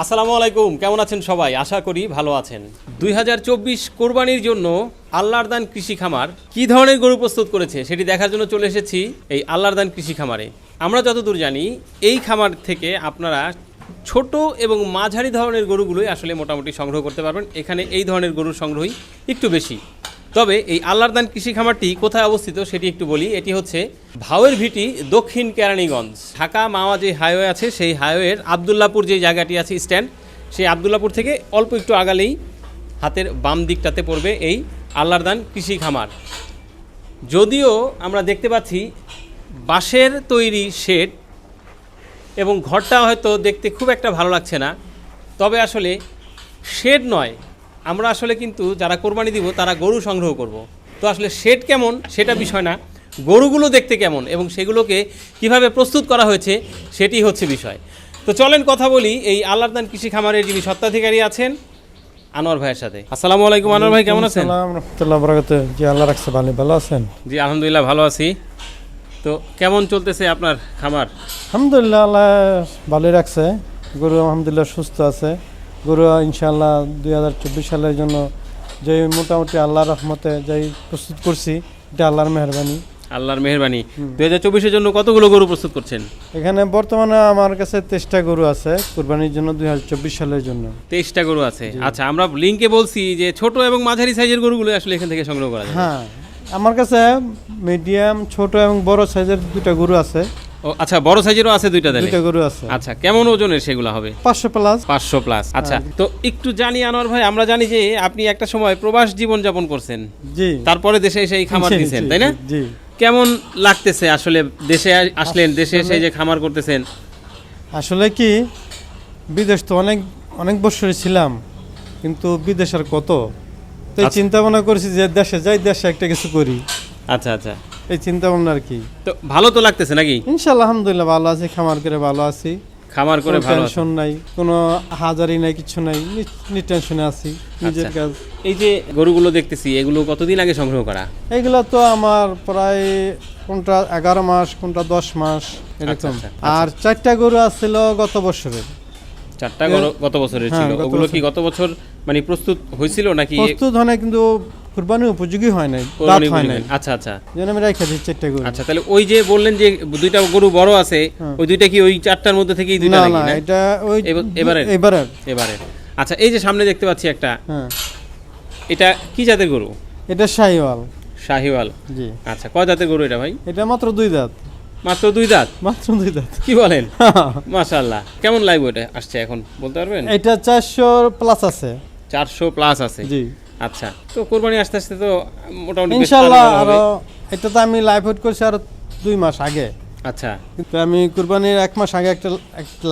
আসসালামু আলাইকুম, কেমন আছেন সবাই? আশা করি ভালো আছেন। দুই হাজার চব্বিশ কোরবানির জন্য আল্লাহর দান কৃষি খামার কি ধরনের গরু প্রস্তুত করেছে সেটি দেখার জন্য চলে এসেছি এই আল্লাহর দান কৃষি খামারে। আমরা যতদূর জানি, এই খামার থেকে আপনারা ছোট এবং মাঝারি ধরনের গরুগুলোই আসলে মোটামুটি সংগ্রহ করতে পারবেন। এখানে এই ধরনের গরুর সংগ্রহই একটু বেশি। তবে এই আল্লাহর দান কৃষি খামারটি কোথায় অবস্থিত সেটি একটু বলি। এটি হচ্ছে ভাওয়ের ভিটি দক্ষিণ কেরানীগঞ্জ। ঢাকা মাওয়া যে হাইওয়ে আছে, সেই হাইওয়ের আবদুল্লাপুর যে জায়গাটি আছে স্ট্যান্ড, সেই আবদুল্লাপুর থেকে অল্প একটু আগালেই হাতের বাম দিকটাতে পড়বে এই আল্লাহর দান কৃষি খামার যদিও আমরা দেখতে পাচ্ছি বাঁশের তৈরি শেড এবং ঘরটা হয়তো দেখতে খুব একটা ভালো লাগছে না, তবে আসলে শেড নয় আমরা আসলে কিন্তু যারা কোরবানি দিব তারা গরু সংগ্রহ করব। তো আসলে শেড কেমন সেটা বিষয় না গরুগুলো দেখতে কেমন এবং সেগুলোকে কীভাবে প্রস্তুত করা হয়েছে সেটি হচ্ছে বিষয়। তো চলেন কথা বলি এই আল্লাহদান কৃষি খামারের যিনি সত্ত্বাধিকারী আছেন আনোয়ার ভাইয়ের সাথে। আসসালামু আলাইকুম আনোয়ার ভাই কেমন আছেন? সালাম রহমতুল্লাহ বরাকাত জি আল্লাহ রাখছে ভালো ভালো আছেন? জি আলহামদুলিল্লাহ ভালো আছি। তো কেমন চলতেছে আপনার খামার? আলহামদুলিল্লাহ আল্লাহ ভালোই রাখছে। গরু আলহামদুলিল্লাহ সুস্থ আছে। গরু ইনশাআল্লাহ দুই হাজার চব্বিশ সালের জন্য যে মোটামুটি আল্লাহর রহমতে যাই প্রস্তুত করছি এটা আল্লাহর মেহরবানি। আল্লাহর মেহরবানি। দুই হাজার চব্বিশের জন্য কতগুলো গরু প্রস্তুত করছেন? এখানে বর্তমানে আমার কাছে তেইশটা গরু আছে কুরবানির জন্য দুই হাজার চব্বিশ সালের জন্য। তেইশটা গরু আছে। আচ্ছা আমরা লিঙ্কে বলছি যে ছোট এবং মাঝারি সাইজের গরুগুলো আসলে এখান থেকে সংগ্রহ করা হ্যাঁ আমার কাছে মিডিয়াম ছোট এবং বড় সাইজের দুটা গরু আছে। ও আচ্ছা বড় সাইজেরও আছে দুইটা দিলে দুইটা গরু আছে। আচ্ছা কেমন ওজনের সেগুলো হবে? পাঁচশো প্লাস। পাঁচশো প্লাস আচ্ছা। হ্যাঁ। তো একটু জানি আনোয়ার ভাই আমরা জানি যে আপনি একটা সময় প্রবাস জীবন যাপন করছেন। জি। তারপরে দেশে এসে এই খামার দিয়েছেন তাই না? জি। কেমন লাগতেছে আসলে দেশে আসলেন দেশে এসে যে খামার করতেছেন? আসলে কি বিদেশ তো অনেক অনেক বছরই ছিলাম কিন্তু বিদেশ আর কত? তো এই আচ্ছা। চিন্তা ভাবনা করেছি যে দেশে যাই দেশে একটা কিছু করি। আচ্ছা আচ্ছা। এই চিন্তা ভাবনা আর কি। তো ভালো তো লাগতেছে নাকি? ইনশাল্লাহ আলহামদুলিল্লাহ ভালো আছি খামার করে ভালো আছি। খামার করে ভালো টেনশন নাই কোনো হাজারি নাই কিছু নাই নি টেনশনে আছি নিজের আচ্ছা। কাজ। এই যে গরুগুলো দেখতেছি এগুলো কতদিন আগে সংগ্রহ করা? এইগুলো তো আমার প্রায় কোনটা এগারো মাস কোনটা দশ মাস এরকম। আচ্ছা, আর চারটা গরু আসছিল গত বছরের চারটা গরু- গত বছরের হ্যাঁ, ছিল ওগুলো কি গত বছর মানে প্রস্তুত হয়েছিল নাকি? প্রস্তুত হয় কিন্তু কুরবানি উপযোগী হয় নাই দাঁত হয় নাই। আচ্ছা আচ্ছা। যেন আমি রেখে চারটে গরু। আচ্ছা তাহলে ওই যে বললেন যে দুইটা গরু বড় আছে হ্যাঁ। ওই দুইটা কি ওই চারটার মধ্যে থেকেই দুইটা না নাকি না না? এটা ওই এবার-? এবারের? এবারে আচ্ছা এই যে সামনে দেখতে পাচ্ছি একটা। হ্যাঁ। এটা কি জাতের গরু? এটা শাহিওয়াল। শাহিওয়াল। জি। আচ্ছা কয় জাতের গরু এটা ভাই? এটা মাত্র দুই দাঁত মাত্র দুই দাঁত মাত্র দুই দাঁত কি বলেন? মাশাআল্লাহ। কেমন লাগবে এটা আসছে এখন বলতে পারবেন? এটা চারশো প্লাস আছে। চারশো প্লাস আছে। জি। আচ্ছা। তো কোরবানি আস্তে আস্তে তো মোটামুটি হবে। আরও এটা তো আমি লাইভ আউট করছি আরও দুই মাস আগে। আচ্ছা। কিন্তু আমি কুরবানির এক মাস আগে একটা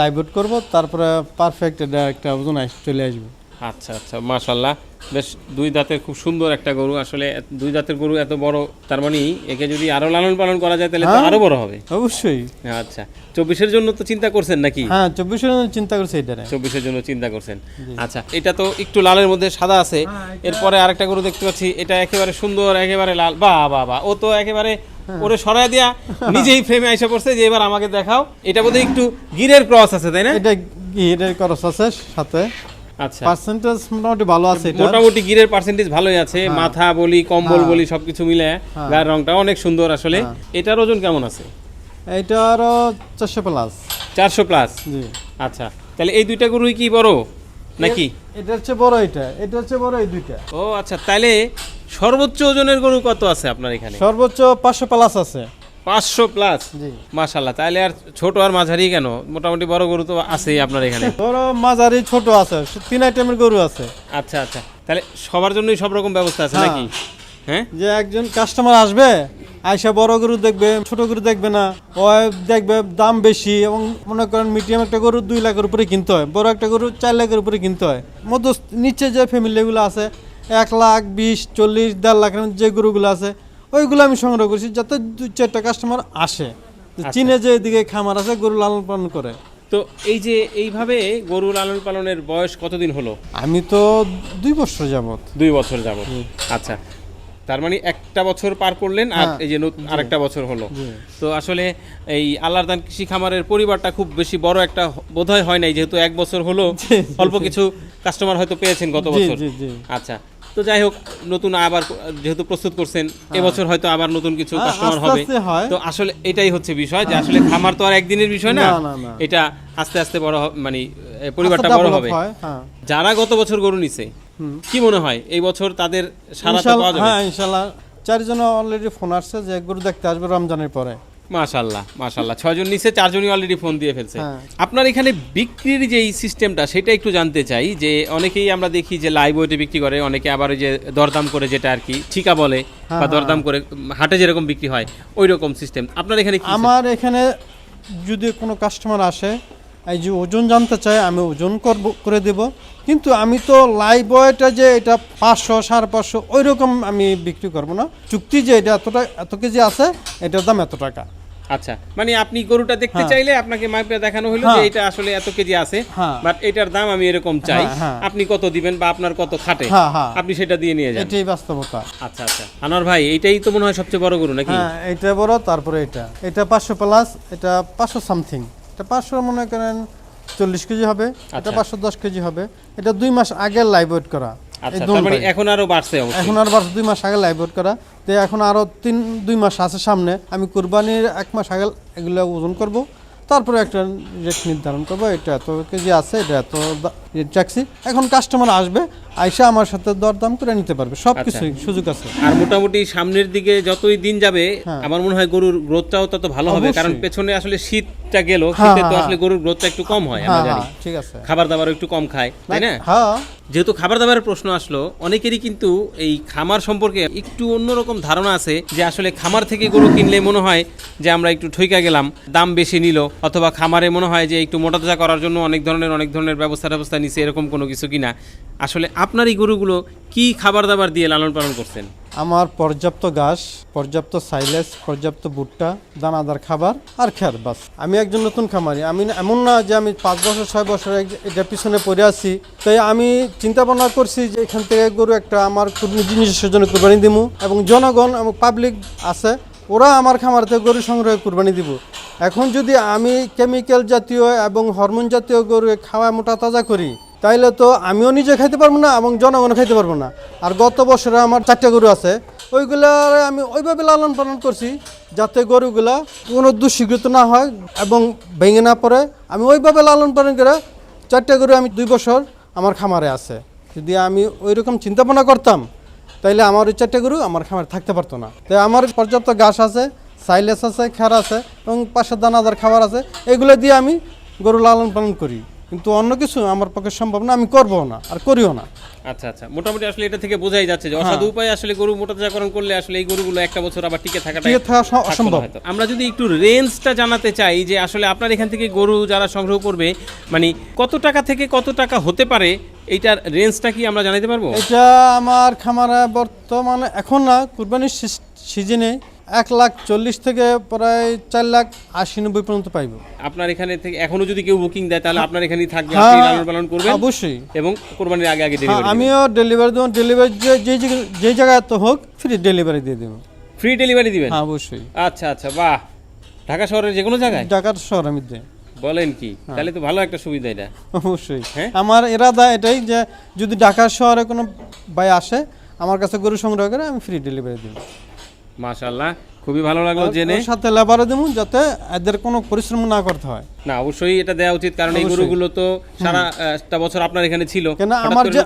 লাইভ আউট করব তারপরে পারফেক্ট এটা একটা ওজন চলে আসবে। আচ্ছা আচ্ছা মাশাল্লাহ বেশ দুই দাঁতের খুব সুন্দর একটা গরু। আসলে দুই দাঁতের গরু এত বড় তার মানে একে যদি আরও লালন পালন করা যায় তাহলে তো হ্যাঁ। আরও বড় হবে। অবশ্যই। আচ্ছা চব্বিশের জন্য তো চিন্তা করছেন নাকি? হ্যাঁ চব্বিশের জন্য চিন্তা করছি এটা চব্বিশের জন্য চিন্তা করছেন। আচ্ছা এটা তো একটু লালের মধ্যে সাদা আছে। হ্যাঁ, এরপরে আরেকটা গরু দেখতে পাচ্ছি এটা একেবারে সুন্দর একেবারে লাল। বা বা বা ও তো একেবারে হ্যাঁ। ওরে সরাই দিয়া নিজেই ফ্রেমে এসে পড়ছে যে এবার আমাকে দেখাও। এটা বোধহয় একটু গিরের ক্রস আছে তাই না? এটা কি এটা খরচ আছে সাথে। আচ্ছা। পার্সেন্টেজ মোটামুটি ভালো আছে এটা মোটামুটি গিরের পার্সেন্টেজ ভালোই আছে। মাথা বলি কম্বল হ্যাঁ। বলি সবকিছু মিলে হ্যাঁ। গায়ের রংটা অনেক সুন্দর আসলে। হ্যাঁ। এটার ওজন কেমন আছে? এটা আরও চারশো প্লাস চারশো প্লাস জি। আচ্ছা। তাহলে এই দুইটা গরুই কি বড়? নাকি? এটা হচ্ছে বড় এটা এটা হচ্ছে বড় এই দুইটা। ও আচ্ছা। তাহলে সর্বোচ্চ ওজনের গরু কত আছে আপনার এখানে? সর্বোচ্চ পাঁচশো প্লাস আছে। পাঁচশো প্লাস মাশাল্লাহ তাহলে আর ছোট আর মাঝারি কেন? মোটামুটি বড় গরু তো আছেই আপনার এখানে। বড় মাঝারি ছোট আছে তিন আইটেমের গরু আছে। আচ্ছা আচ্ছা তাহলে সবার জন্যই সব রকম ব্যবস্থা আছে হ্যাঁ। নাকি? হ্যাঁ? যে একজন কাস্টমার আসবে আইসা বড় গরু দেখবে ছোট গরু দেখবে না ও দেখবে দাম বেশি এবং মনে করেন মিডিয়াম একটা গরু দুই লাখের উপরে কিনতে হয় বড় একটা গরু চার লাখের উপরে কিনতে হয়। মধ্য নিচে যে ফ্যামিলিগুলো আছে এক লাখ বিশ চল্লিশ দেড় লাখের যে গরুগুলো আছে ওইগুলো আমি সংগ্রহ করছি যাতে দুই চারটা কাস্টমার আসে। আচ্ছা। চীনে যে এদিকে খামার আছে গরু লালন পালন করে। তো এই যে এইভাবে গরু লালন পালনের বয়স কতদিন হলো? আমি তো দুই বছর যাবত। দুই বছর যাবত। আচ্ছা। তার মানে একটা বছর পার করলেন আর হ্যাঁ, এই যে আরেকটা বছর হলো। তো আসলে এই আল্লাহর দান কৃষি খামারের পরিবারটা খুব বেশি বড় একটা বোধহয় হয় নাই যেহেতু এক বছর হলো অল্প কিছু কাস্টমার হয়তো পেয়েছেন গত বছর। আচ্ছা। তো যাই হোক নতুন আবার যেহেতু প্রস্তুত করছেন এবছর হয়তো আবার নতুন কিছু হ্যাঁ, কাস্টমার হবে। তো আসলে এটাই হচ্ছে বিষয় যে আসলে খামার তো আর একদিনের বিষয় না। এটা আস্তে আস্তে বড় মানে পরিবারটা বড় হবে। হ্যাঁ যারা গত বছর গরু নিছে কি মনে হয় এই বছর তাদের সারা পাওয়া যাবে? হ্যাঁ ইনশাল্লাহ। চারজন অলরেডি ফোন আসছে যে গরু দেখতে আসবে রমজানের পরে। মাশাল্লাহ মাশাল্লাহ ছয়জন নিচে চারজনই অলরেডি ফোন দিয়ে ফেলছে। হ্যাঁ। আপনার এখানে বিক্রির যে সিস্টেমটা সেটা একটু জানতে চাই যে অনেকেই আমরা দেখি যে লাইভ ওয়েটে বিক্রি করে অনেকে আবার ওই যে দরদাম করে যেটা আর কি ঠিকা বলে বা হ্যাঁ, দরদাম করে হাটে যেরকম বিক্রি হয় ওই রকম সিস্টেম আপনার এখানে আমার এখানে যদি কোনো কাস্টমার আসে এই যে ওজন জানতে চায় আমি ওজন করব করে দেব। কিন্তু আমি তো লাইভ ওয়েটা যে এটা পাঁচশো সাড়ে পাঁচশো ওই রকম আমি বিক্রি করব না। চুক্তি যে এটা এতটা এত কেজি আছে এটার দাম এত টাকা। আচ্ছা মানে আপনি গরুটা দেখতে হ্যাঁ। চাইলে আপনাকে মাপে দেখানো হলো যে হ্যাঁ। এটা আসলে এত কেজি আছে হ্যাঁ। বাট এটার দাম আমি এরকম চাই হ্যাঁ, হ্যাঁ। আপনি কত দিবেন বা আপনার কত খাটে হ্যাঁ, হ্যাঁ। আপনি সেটা দিয়ে নিয়ে যান এটাই বাস্তবতা আচ্ছা আচ্ছা আনোয়ার ভাই এইটাই তো মনে হয় সবচেয়ে বড় গরু নাকি হ্যাঁ এটা বড় তারপরে এটা এটা পাঁচশো প্লাস এটা পাঁচশো সামথিং এটা পাঁচশো মনে করেন চল্লিশ কেজি হবে এটা আচ্ছা। পাঁচশো দশ কেজি হবে এটা দুই মাস আগে লাইভ ওয়েট করা আচ্ছা মানে এখন আরও বাড়ছে এখন আর বাস দুই মাস আগে লাইভ করা। তো এখন আরও তিন দুই মাস আছে সামনে। আমি কুরবানির এক মাস আগে এগুলো ওজন করব। তারপরে একটা রেট নির্ধারণ করব এটা এত কেজি আছে এটা এত এখন কাস্টমার আসবে আইসা আমার সাথে দরদাম করে নিতে পারবে। সব আচ্ছা। কিছুই সুযোগ আছে। আর মোটামুটি সামনের দিকে যতই দিন যাবে হ্যাঁ। আমার মনে হয় গরুর গ্রোথটাও তত ভালো হবে। কারণ পেছনে আসলে শীতটা গেল হ্যাঁ, শীতে তো হ্যাঁ, আসলে গরুর গ্রোথটা একটু কম আমরা জানি। হ্যাঁ ঠিক আছে। খাবার দাবারও একটু কম খায় তাই না? হ্যাঁ। যেহেতু খাবার দাবারের প্রশ্ন আসলো, অনেকেরই কিন্তু এই খামার সম্পর্কে একটু অন্যরকম ধারণা আছে যে আসলে খামার থেকে গরু কিনলে মনে হয় যে আমরা একটু ঠইকা গেলাম, দাম বেশি নিল, অথবা খামারে মনে হয় যে একটু মোটাতাজা করার জন্য অনেক ধরনের অনেক ধরনের ব্যবস্থা ব্যবস্থা নিচ্ছে এরকম কোনো কিছু কিনা। আসলে আপনার এই গরুগুলো কি খাবার দাবার দিয়ে লালন পালন করছেন? আমার পর্যাপ্ত ঘাস, পর্যাপ্ত সাইলেজ পর্যাপ্ত ভুট্টা, দানাদার খাবার আর খের, বাস। আমি একজন নতুন খামারি। আমি এমন না যে আমি পাঁচ বছর, ছয় বছর এটা পিছনে পড়ে আছি। তাই আমি চিন্তা ভাবনা করছি যে এখান থেকে গরু একটা আমার নিজস্বের জন্য কুরবানি দিব এবং জনগণ এবং পাবলিক আছে, ওরা আমার খামার থেকে গরু সংগ্রহে কোরবানি দিব। এখন যদি আমি কেমিক্যাল জাতীয় এবং হরমোন জাতীয় গরু খাওয়া মোটা তাজা করি তাইলে তো আমিও নিজে খাইতে পারব না এবং জনগণও খাইতে পারব না। আর গত বছরে আমার চারটা গরু আছে ওইগুলা আমি ওইভাবে লালন পালন করছি যাতে গরুগুলা কোনো দুঃস্বীকৃত না হয় এবং ভেঙে না পড়ে। আমি ওইভাবে লালন পালন করে চারটা গরু আমি দুই বছর আমার খামারে আছে। যদি আমি ওই রকম চিন্তা ভাবনা করতাম, তাইলে আমার ওই চারটে গরু আমার খামারে থাকতে পারতো না। তাই আমার পর্যাপ্ত ঘাস আছে, সাইলেস আছে, খের আছে এবং পাশে দানাদার খাবার আছে। এগুলো দিয়ে আমি গরু লালন পালন করি। কিন্তু অন্য কিছু আমার পক্ষে সম্ভব না আমি করব না আর করিও না। আচ্ছা আচ্ছা। মোটামুটি আসলে এটা থেকে বোঝাই যাচ্ছে যে অসাধু উপায়ে আসলে গরু মোটাতাজাকরণ করলে আসলে এই গরুগুলো একটা বছর আবার টিকে থাকাটা টিকে থাকা অসম্ভব। আমরা যদি একটু রেঞ্জটা জানাতে চাই যে আসলে আপনার এখান থেকে গরু যারা সংগ্রহ করবে মানে কত টাকা থেকে কত টাকা হতে পারে এইটার রেঞ্জটা কি আমরা জানাতে পারব? এটা আমার খামারে বর্তমানে এখন না কুরবানির সিজনে এক লাখ চল্লিশ থেকে প্রায় চার লাখ আশি নব্বই পর্যন্ত পাইব। আপনার এখানে থেকে এখনও যদি কেউ বুকিং দেয় তাহলে আপনার এখানেই থাকবে হ্যাঁ, লালন পালন করবেন অবশ্যই। এবং কোরবানির আগে আগে হ্যাঁ, ডেলিভারি আমিও ডেলিভারি দেবো ডেলিভারি যে যেই জায়গায়- তো হোক ফ্রি ডেলিভারি দিয়ে দেবো। ফ্রি ডেলিভারি দিবেন? হ্যাঁ অবশ্যই। আচ্ছা আচ্ছা বাহ। ঢাকা শহরের যে কোনো জায়গায়? ঢাকার শহর আমি দেই। বলেন কি? তাহলে তো ভালো একটা সুবিধা এটা। অবশ্যই। হ্যাঁ? আমার এরাদা এটাই যে যদি ঢাকা শহরে কোনো ভাই আসে আমার কাছে গরু সংগ্রহ করে আমি ফ্রি ডেলিভারি দেবো। মাশাল্লাহ খুবই ভালো লাগল জেনে। সাথে লেবারও দেবো যাতে এদের কোনো পরিশ্রম না করতে হয়। না অবশ্যই এটা দেওয়া উচিত কারণ এই গরুগুলো তো সারা একটা বছর আপনার এখানে ছিল। কেন আমার যে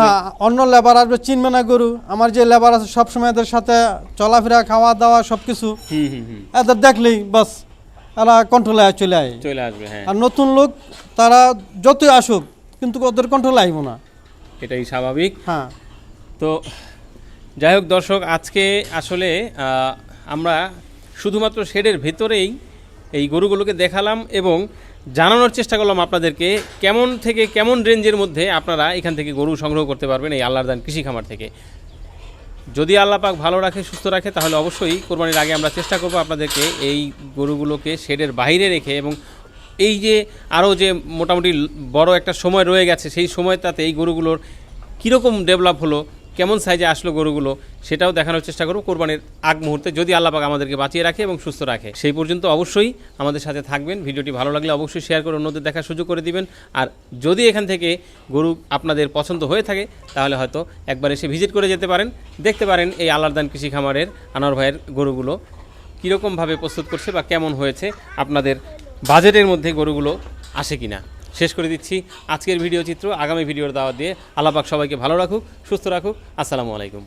হ্যাঁ অন্য লেবার আসবে চিনবে না গরু। আমার যে লেবার আছে সবসময় এদের সাথে চলাফেরা খাওয়া দাওয়া সব কিছু হুম হুম হুম। এদের দেখলেই বাস এরা কন্ট্রোলে চলে আয়। চলে আসবে হ্যাঁ। আর নতুন লোক তারা যতই আসুক কিন্তু ওদের কন্ট্রোলে আইব না। এটাই স্বাভাবিক। হ্যাঁ। তো যাই হোক দর্শক, আজকে আসলে আমরা শুধুমাত্র শেডের ভেতরেই এই গরুগুলোকে দেখালাম এবং জানানোর চেষ্টা করলাম আপনাদেরকে কেমন থেকে, কেমন রেঞ্জের মধ্যে আপনারা এখান থেকে গরু সংগ্রহ করতে পারবেন এই আল্লাহর দান কৃষি খামার থেকে। যদি আল্লাহ পাক ভালো রাখে, সুস্থ রাখে, তাহলে অবশ্যই কোরবানির আগে আমরা চেষ্টা করব আপনাদেরকে এই গরুগুলোকে শেডের বাইরে রেখে এবং এই যে আরও যে মোটামুটি বড় একটা সময় রয়ে গেছে, সেই সময়টাতে এই গরুগুলোর কীরকম ডেভেলপ হলো কেমন সাইজে আসলো গরুগুলো, সেটাও দেখানোর চেষ্টা করব। কোরবানির আগ মুহূর্তে যদি আল্লাহ পাক আমাদেরকে বাঁচিয়ে রাখে এবং সুস্থ রাখে, সেই পর্যন্ত অবশ্যই আমাদের সাথে থাকবেন। ভিডিওটি ভালো লাগলে অবশ্যই শেয়ার করে অন্যদের দেখার সুযোগ করে দিবেন। আর যদি এখান থেকে গরু আপনাদের পছন্দ হয়ে থাকে, তাহলে হয়তো একবার এসে ভিজিট করে যেতে পারেন। দেখতে পারেন এই আল্লাহদান কৃষি খামারের আনোয়ার ভাইয়ের গরুগুলো কীরকমভাবে প্রস্তুত করছে বা কেমন হয়েছে, আপনাদের বাজেটের মধ্যে গরুগুলো আসে কিনা। শেষ করে দিচ্ছি আজকের ভিডিও চিত্র আগামী ভিডিওর দাওয়া দিয়ে। আল্লাহ পাক সবাইকে ভালো রাখুক, সুস্থ রাখুক। আসসালামু আলাইকুম।